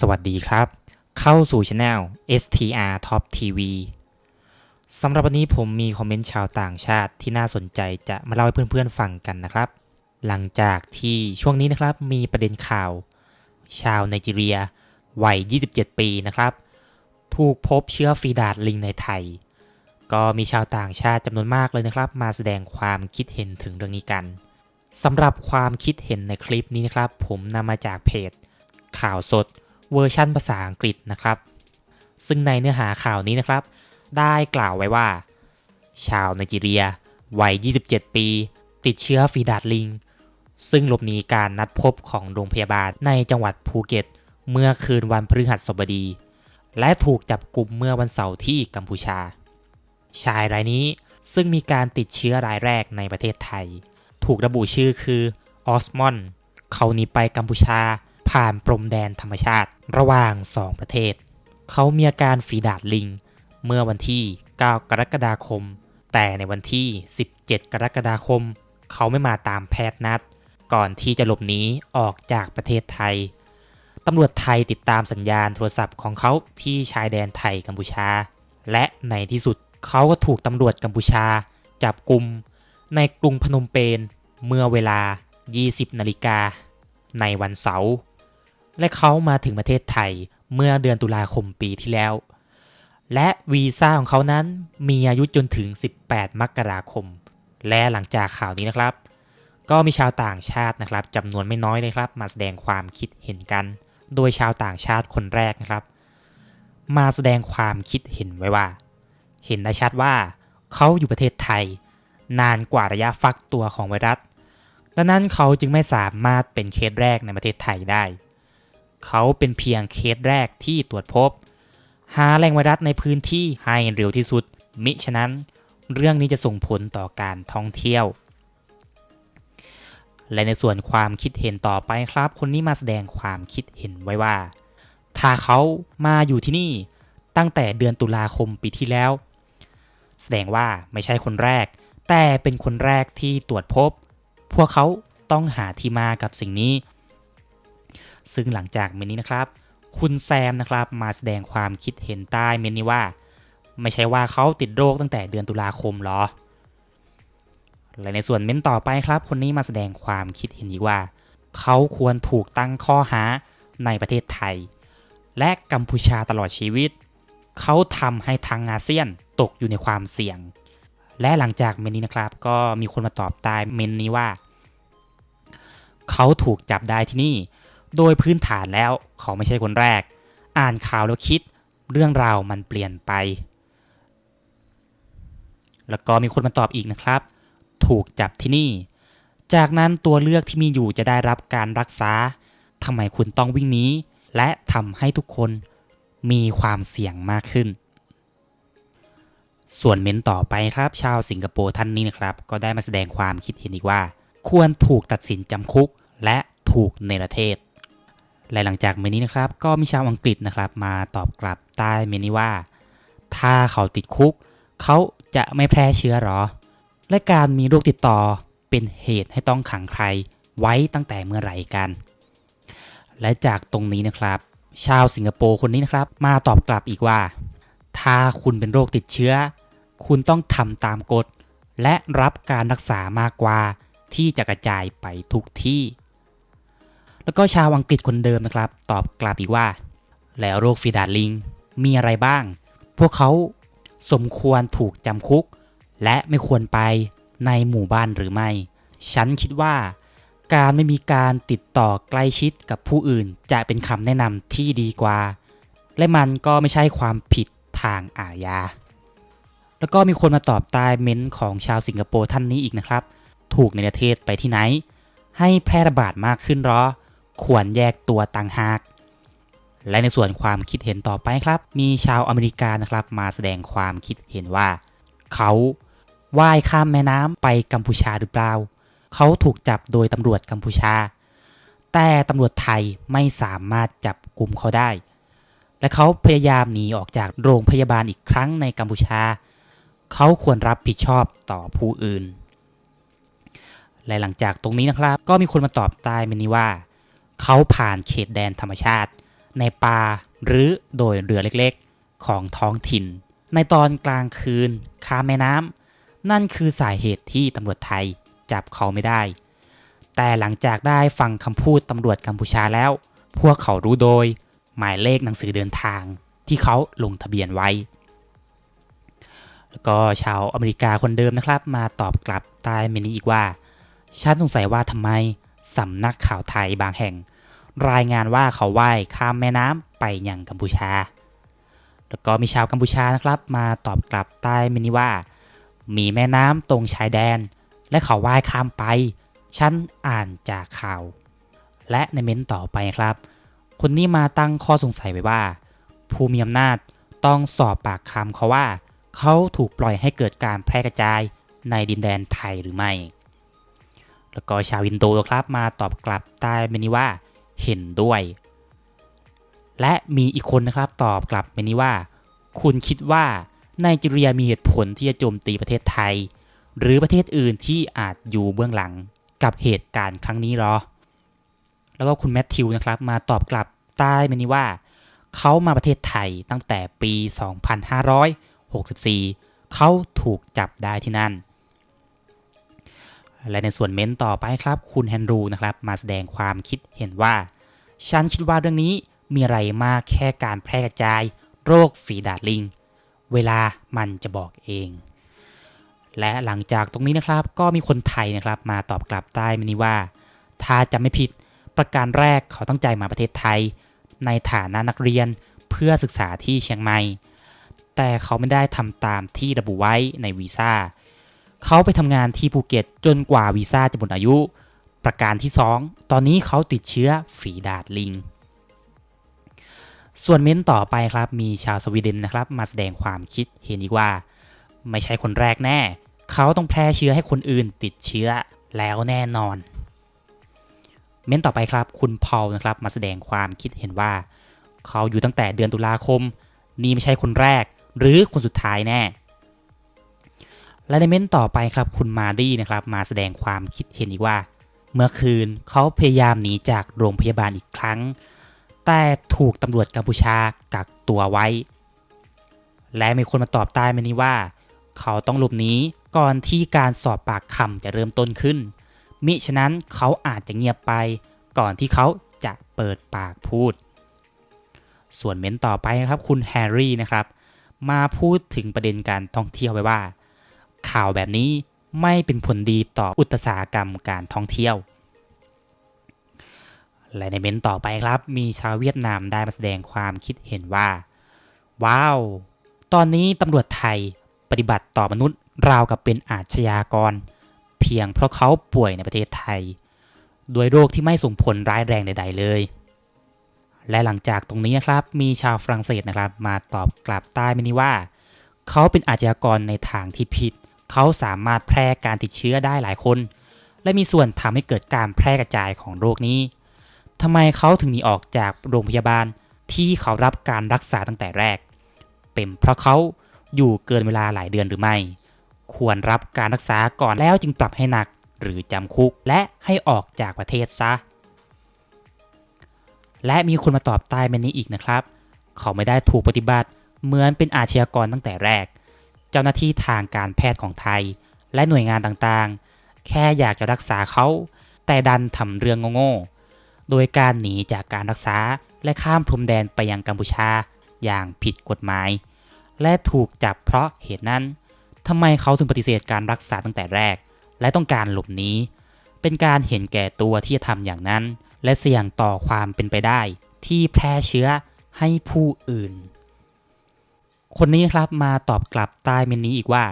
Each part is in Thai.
สวัสดีครับ เข้าสู่ช anel STR Top TV สำหรับวันนี้ผมมีคอมเมนต์ชาวต่างชาติที่น่าสนใจจะมาเล่าให้เพื่อนๆฟังกันนะครับ หลังจากที่ช่วงนี้นะครับมีประเด็นข่าว ชาวไนจีเรีย วัย 27 ปีนะครับ ถูกพบเชื้อฟีดาดลิงในไทย ก็มีชาวต่างชาติจำนวนมากเลยนะครับ มาแสดงความคิดเห็นถึงเรื่องนี้กันสำหรับความคิดเห็นในคลิปนี้นะครับ ผมนำมาจากเพจ ข่าวสด เวอร์ชันภาษาอังกฤษนะครับ ซึ่งในเนื้อหาข่าวนี้นะครับ ได้กล่าวไว้ว่า ชาวไนจีเรีย วัย 27 ปี ติดเชื้อฟีดาดลิง ซึ่งหลบหนีการนัดพบของโรงพยาบาลในจังหวัดภูเก็ต เมื่อคืนวันพฤหัสบดี และถูกจับกลุ่มเมื่อวันเสาร์ที่กัมพูชา ชายรายนี้ซึ่งมีการติดเชื้อรายแรกในประเทศไทย ถูกระบุชื่อคือออสมอนเขาหนีไปกัมพูชา ผ่านปรมแดนธรรมชาติระหว่าง2ประเทศ เขามีอาการฝีดาดลิง เมื่อวันที่ 9 กรกฎาคม แต่ในวันที่ 17 กรกฎาคม เขาไม่มาตามแพทย์นัด ก่อนที่จะหลบหนีออกจากประเทศไทยตำรวจไทยติดตามสัญญาณโทรศัพท์ของเขาที่ชายแดนไทยกัมพูชา และในที่สุดเขาก็ถูกตำรวจกัมพูชา จับกลุ่มในกรุงพนมเปญเมื่อเวลา 20 นาฬิกา ในวันเสาร์ และเขามาถึงประเทศไทยเมื่อเดือนตุลาคมปีที่แล้ว และวีซ่าของเขานั้นมีอายุจนถึง 18 มกราคม และหลังจากข่าวนี้นะครับ ก็มีชาวต่างชาตินะครับจำนวนไม่น้อยเลยครับ มาแสดงความคิดเห็นกัน โดยชาวต่างชาติคนแรกนะครับ มาแสดงความคิดเห็นไว้ว่า เห็นได้ชัดว่าเขาอยู่ประเทศไทย นานกว่าระยะฟักตัวของไวรัสดังนั้นเขาจึงไม่สามารถเป็นเคสแรกในประเทศไทยได้ เขาเป็นเพียงเคสแรกที่ตรวจพบ หาแหล่งไวรัสในพื้นที่ให้เร็วที่สุด มิฉะนั้น เรื่องนี้จะส่งผลต่อการท่องเที่ยว และในส่วนความคิดเห็นต่อไปครับ คนนี้มาแสดงความคิดเห็นไว้ว่า ถ้าเขามาอยู่ที่นี่ตั้งแต่เดือนตุลาคมปีที่แล้ว แสดงว่าไม่ใช่คนแรก แต่เป็นคนแรกที่ตรวจพบ พวกเขาต้องหาที่มากับสิ่งนี้ ซึ่งหลังจากเมนนี้นะครับ คุณแซมนะครับมาแสดงความคิดเห็นใต้เมนนี้ว่า ไม่ใช่ว่าเขาติดโรคตั้งแต่เดือนตุลาคมหรอและในส่วนเม้นต่อไปครับ คนนี้มาแสดงความคิดเห็นอีกว่า เขาควรถูกตั้งข้อหาในประเทศไทย และกัมพูชาตลอดชีวิต เขาทำให้ทางอาเซียนตกอยู่ในความเสี่ยง และหลังจากเมนนี้นะครับ ก็มีคนมาตอบใต้เมนนี้ว่า เขาถูกจับได้ที่นี่ โดยพื้นฐานแล้วเขาไม่ใช่คนแรก อ่านข่าวแล้วคิดเรื่องราวมันเปลี่ยนไป แล้วก็มีคนมาตอบอีกนะครับ ถูกจับที่นี่ จากนั้นตัวเลือกที่มีอยู่จะได้รับการรักษาทำไมคุณต้องวิ่งหนี้และทำให้ทุกคนมีความเสี่ยงมากขึ้น ส่วนเม้นต่อไปครับ ชาวสิงคโปร์ท่านนี้นะครับ ก็ได้มาแสดงความคิดเห็นอีกว่า ควรถูกตัดสินจำคุกและถูกในรเทศ และหลังจากเมนนี้นะครับ ก็มีชาวอังกฤษนะครับ มาตอบกลับใต้เมนนี้ว่า ถ้าเขาติดคุก เขาจะไม่แพร่เชื้อหรอ และการมีโรคติดต่อเป็นเหตุให้ต้องขังใครไว้ตั้งแต่เมื่อไหร่กัน และจากตรงนี้นะครับ ชาวสิงคโปร์คนนี้นะครับ มาตอบกลับอีกว่า ถ้าคุณเป็นโรคติดเชื้อ คุณต้องทำตามกฎ และรับการรักษามากกว่าที่จะกระจายไปทุกที่ แล้วก็ชาวอังกฤษคนเดิมนะครับ ตอบกลับอีกว่า แล้วโรคฟีดาดลิง มีอะไรบ้าง พวกเขาสมควรถูกจำคุก และไม่ควรไปในหมู่บ้านหรือไม่ ฉันคิดว่า การไม่มีการติดต่อใกล้ชิดกับผู้อื่น จะเป็นคำแนะนำที่ดีกว่า และมันก็ไม่ใช่ความผิดทางอาญา แล้วก็มีคนมาตอบใต้เม้นต์ของชาวสิงคโปร์ท่านนี้อีกนะครับ ถูกในประเทศไปที่ไหน ให้แพร่ระบาดมากขึ้นหรอ ควรแยกตัวต่างหาก และในส่วนความคิดเห็นต่อไปครับ มีชาวอเมริกานะครับมาแสดงความคิดเห็นว่า เขาว่ายข้ามแม่น้ำไปกัมพูชาหรือเปล่า เขาถูกจับโดยตำรวจกัมพูชา แต่ตำรวจไทยไม่สามารถจับกลุ่มเขาได้ และเขาพยายามหนีออกจากโรงพยาบาลอีกครั้งในกัมพูชา เขาควรรับผิดชอบต่อผู้อื่นและหลังจากตรงนี้นะครับ ก็มีคนมาตอบใต้เมนนี้ว่า เขาผ่านเขตแดนธรรมชาติ ในป่าหรือโดยเรือเล็กๆ ของท้องถิ่น ในตอนกลางคืนข้ามแม่น้ำนั่นคือสาเหตุที่ตำรวจไทยจับเขาไม่ได้ แต่หลังจากได้ฟังคำพูดตำรวจกัมพูชาแล้ว พวกเขารู้โดย หมายเลขหนังสือเดินทางที่เขาลงทะเบียนไว้ แล้วก็ชาวอเมริกาคนเดิมนะครับ มาตอบกลับใต้เมนี้อีกว่า ฉันสงสัยว่าทำไม สำนักข่าวไทยบางแห่ง รายงานว่าเขาว่ายข้ามแม่น้ำไปยังกัมพูชา แล้วก็มีชาวกัมพูชานะครับ มาตอบกลับใต้เมนี้ว่า มีแม่น้ำตรงชายแดน และเขาว่ายข้ามไปฉันอ่านจากข่าว และในเม้นต่อไปครับ คนนี้มาตั้งข้อสงสัยไว้ว่า ผู้มีอำนาจต้องสอบปากคำเขาว่า เขาถูกปล่อยให้เกิดการแพร่กระจายในดินแดนไทยหรือไม่ แล้วก็ชาวอินโดครับมาตอบกลับใต้เมนี้ว่าเห็นด้วย และมีอีกคนนะครับตอบกลับเมนี้ว่า คุณคิดว่าไนจีเรียมีเหตุผลที่จะโจมตีประเทศไทย หรือประเทศอื่นที่อาจอยู่เบื้องหลังกับเหตุการณ์ครั้งนี้หรอ แล้วก็คุณแมทธิวนะครับมาตอบกลับใต้เมนี้ว่าเขามาประเทศไทยตั้งแต่ปี 2564 เขาถูกจับได้ที่นั่น และในส่วนเม้นต่อไปครับ คุณแฮนรูนะครับมาแสดงความคิดเห็นว่า ฉันคิดว่าเรื่องนี้มีอะไรมากแค่การแพร่กระจาย โรคฝีดาดลิง เวลามันจะบอกเอง และหลังจากตรงนี้นะครับ ก็มีคนไทยนะครับมาตอบกลับใต้มินิว่า ถ้าจะไม่ผิดประการแรกเขาตั้งใจมาประเทศไทย ในฐานะนักเรียนเพื่อศึกษาที่เชียงใหม่ แต่เขาไม่ได้ทำตามที่ระบุไว้ในวีซ่า เขาไปทำงานที่ภูเก็ตจนกว่าวีซ่าจะหมดอายุ ประการที่ 2 ตอนนี้เขาติดเชื้อฝีดาดลิง ส่วนเม้นต่อไปครับมีชาวสวีเดนนะครับ มาแสดงความคิดเห็นอีกว่า ไม่ใช่คนแรกแน่ เขาต้องแพร่เชื้อให้คนอื่นติดเชื้อแล้วแน่นอน เม้นต่อไปครับคุณพอลนะครับมาแสดงความคิดเห็นว่า เขาอยู่ตั้งแต่เดือนตุลาคม นี่ไม่ใช่คนแรก หรือคนสุดท้ายแน่ และในเม้นต่อไปครับคุณมาดี้นะครับมาแสดงความคิดเห็นอีกว่า เมื่อคืนเขาพยายามหนีจากโรงพยาบาลอีกครั้ง แต่ถูกตำรวจกัมพูชากักตัวไว้ และมีคนมาตอบใต้มานี้ว่า เขาต้องหลบหนีก่อนที่การสอบปากคำจะเริ่มต้นขึ้น มิฉะนั้นเขาอาจจะเงียบไป ก่อนที่เขาจะเปิดปากพูด ส่วนเม้นต่อไปนะครับคุณแฮร์รี่นะครับ มาพูดถึงประเด็นการท่องเที่ยวไว้ว่า ข่าวแบบนี้ไม่เป็นผลดีต่ออุตสาหกรรมการท่องเที่ยว และในเม้นต่อไปครับ มีชาวเวียดนามได้มาแสดงความคิดเห็นว่า ว้าว ตอนนี้ตำรวจไทยปฏิบัติต่อมนุษย์ราวกับเป็นอาชญากร เพียงเพราะเขาป่วยในประเทศไทย ด้วยโรคที่ไม่ส่งผลร้ายแรงใด ๆ เลย และหลังจากตรงนี้นะครับ มีชาวฝรั่งเศสนะครับ มาตอบกลับใต้มินิว่า เขาเป็นอาชญากรในทางที่ผิดเเขาสามารถแพร่การติดเชื้อได้หลายคน และมีส่วนทำให้เกิดการแพร่กระจายของโรคนี้ทำไมเขาถึงหนีออกจากโรงพยาบาลที่เขารับการรักษาตั้งแต่แรก เป็นเพราะเขาอยู่เกินเวลาหลายเดือนหรือไม่ ควรรับการรักษาก่อนแล้วจึงปรับให้หนักหรือจำคุกและให้ออกจากประเทศซะ และมีคนมาตอบใต้เมนนี้อีกนะครับ เขาไม่ได้ถูกปฏิบัติเหมือนเป็นอาชญากรตั้งแต่แรก เจ้าหน้าที่ทางการแพทย์ของไทย และหน่วยงานต่างๆ แค่อยากจะรักษาเขา แต่ดันทำเรื่องโง่ๆ โดยการหนีจากการรักษาและข้ามพรมแดนไปยังกัมพูชาอย่างผิดกฎหมาย และถูกจับเพราะเหตุนั้นทำไมเขาถึงปฏิเสธการรักษาตั้งแต่แรก และต้องการหลบหนีเป็นการเห็นแก่ตัวที่จะทำอย่างนั้น และเสี่ยงต่อความเป็นไปได้ที่แพร่เชื้อให้ผู้อื่น คนนี้ครับมาตอบกลับใต้เมนนี้อีกว่า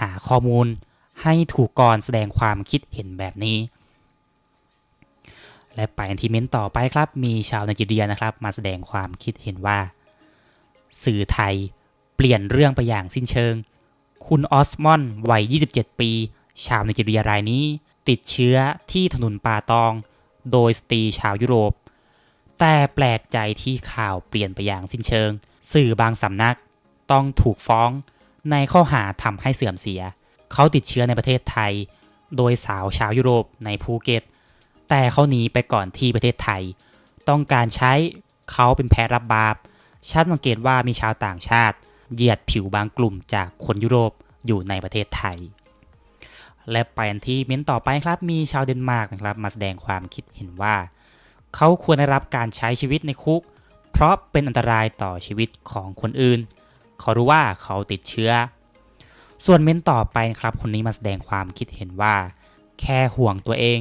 หาข้อมูลให้ถูกก่อนแสดงความคิดเห็นแบบนี้ และไปที่เมนต่อไปครับ มีชาวไนจีเรียนะครับ มาแสดงความคิดเห็นว่า สื่อไทยเปลี่ยนเรื่องไปอย่างสิ้นเชิง คุณออสมอนวัย 27 ปี ชาวไนจีเรียรายนี้ ติดเชื้อที่ถนนป่าตอง โดยสตรีชาวยุโรป แต่แปลกใจที่ข่าวเปลี่ยนไปอย่างสิ้นเชิง สื่อบางสำนัก ต้องถูกฟ้องในข้อหาทำให้เสื่อมเสีย เขาติดเชื้อในประเทศไทย โดยสาวชาวยุโรปในภูเก็ต แต่เขาหนีไปก่อนที่ประเทศไทย ต้องการใช้เขาเป็นแพ้รับบาปฉันสังเกตว่ามีชาวต่างชาติ เหยียดผิวบางกลุ่มจากคนยุโรปอยู่ในประเทศไทย และไปอันที่เม้นต่อไปครับ มีชาวเดนมาร์กนะครับ มาแสดงความคิดเห็นว่า เขาควรได้รับการใช้ชีวิตในคุก เพราะเป็นอันตรายต่อชีวิตของคนอื่น เขารู้ว่าเขาติดเชื้อ ส่วนเม้นต่อไปครับคนนี้มาแสดงความคิดเห็นว่า แค่ห่วงตัวเอง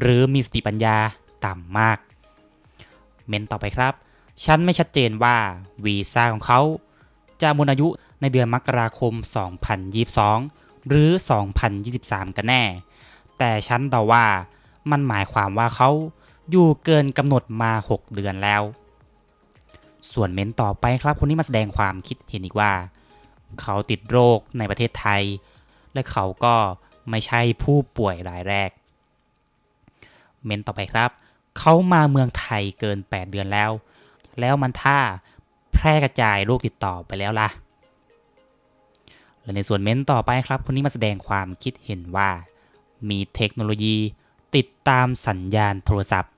หรือมีสติปัญญาต่ำมาก เม้นต่อไปครับ ฉันไม่ชัดเจนว่าวีซ่าของเขา จะหมดอายุในเดือนมกราคม 2022 หรือ 2023 กันแน่ แต่ฉันเดาว่ามันหมายความว่าเขาอยู่เกินกำหนดมา 6 เดือนแล้ว ส่วนเม้นต่อไปครับ คนนี้มาแสดงความคิดเห็นอีกว่า เขาติดโรคในประเทศไทย และเขาก็ไม่ใช่ผู้ป่วยรายแรก เม้นต่อไปครับ เขามาเมืองไทยเกิน 8 เดือนแล้ว แล้วมันท่าแพร่กระจายโรคติดต่อไปแล้วล่ะและในส่วนเม้นต่อไปครับ คนนี้มาแสดงความคิดเห็นว่า มีเทคโนโลยีติดตามสัญญาณโทรศัพท์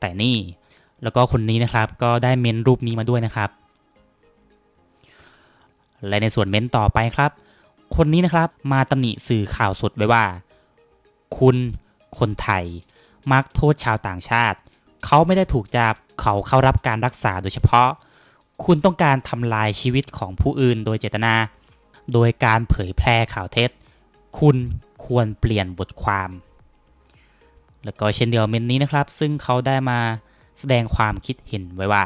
แต่นี่ แล้วก็คนนี้นะครับก็ได้เม้นรูปนี้มาด้วยนะครับ และในส่วนเม้นต่อไปครับ คนนี้นะครับมาตำหนิสื่อข่าวสดไว้ว่า คุณคนไทย มักโทษชาวต่างชาติ เขาไม่ได้ถูกจับเขาเข้ารับการรักษาโดยเฉพาะ คุณต้องการทำลายชีวิตของผู้อื่นโดยเจตนา โดยการเผยแพร่ข่าวเท็จ คุณควรเปลี่ยนบทความ แล้วก็เช่นเดียวเมนนี้นะครับ ซึ่งเขาได้มา แสดงความคิดเห็นไว้ว่า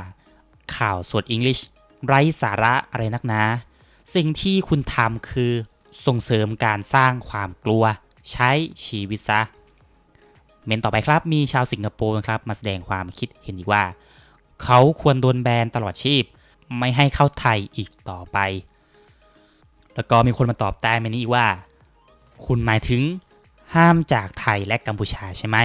ข่าวสดอังกฤษไร้สาระอะไรนักนาสิ่งที่คุณทำคือส่งเสริมการสร้างความกลัว ใช้ชีวิตซะ เมนต่อไปครับมีชาวสิงคโปร์ครับมาแสดงความคิดเห็นอีกว่า เขาควรโดนแบนตลอดชีพ ไม่ให้เข้าไทยอีกต่อไป แล้วก็มีคนมาตอบใต้เมนนี้อีกว่า คุณหมายถึงห้ามจากไทยและกัมพูชาใช่ไหม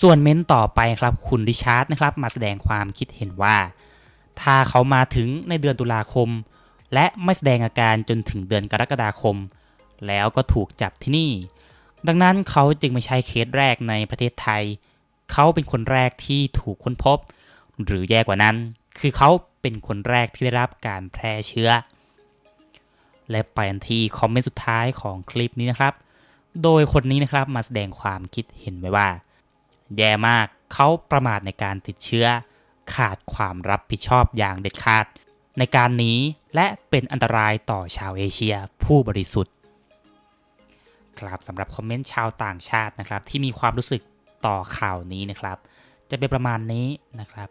ส่วนเม้นต่อไปครับคุณริชาร์ดนะครับมาแสดงความคิดเห็นว่า ถ้าเขามาถึงในเดือนตุลาคม และไม่แสดงอาการจนถึงเดือนกรกฎาคม แล้วก็ถูกจับที่นี่ ดังนั้นเขาจึงไม่ใช่เคสแรกในประเทศไทย เขาเป็นคนแรกที่ถูกค้นพบ หรือแย่กว่านั้น คือเขาเป็นคนแรกที่ได้รับการแพร่เชื้อ และไปอันที่คอมเมนต์สุดท้ายของคลิปนี้นะครับ โดยคนนี้นะครับมาแสดงความคิดเห็นไว้ว่า แย่มากเขาประมาทในการติดเชื้อ ขาดความรับผิดชอบอย่างเด็ดขาด ในการหนีและเป็นอันตรายต่อชาวเอเชียผู้บริสุทธิ์ ครับสำหรับคอมเมนต์ชาวต่างชาตินะครับ ที่มีความรู้สึกต่อข่าวนี้นะครับ จะเป็นประมาณนี้นะครับ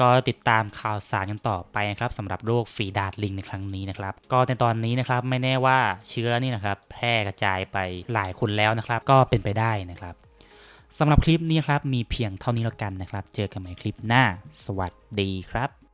ก็ติดตามข่าวสารกันต่อไปนะครับสำหรับโรคฝีดาดลิงในครั้งนี้นะครับ ก็ในตอนนี้นะครับไม่แน่ว่าเชื้อนี่นะครับ แพร่กระจายไปหลายคนแล้วนะครับ ก็เป็นไปได้นะครับ สำหรับคลิปนี้ครับมีเพียงเท่านี้แล้วกันนะครับ เจอกันใหม่คลิปหน้า สวัสดีครับ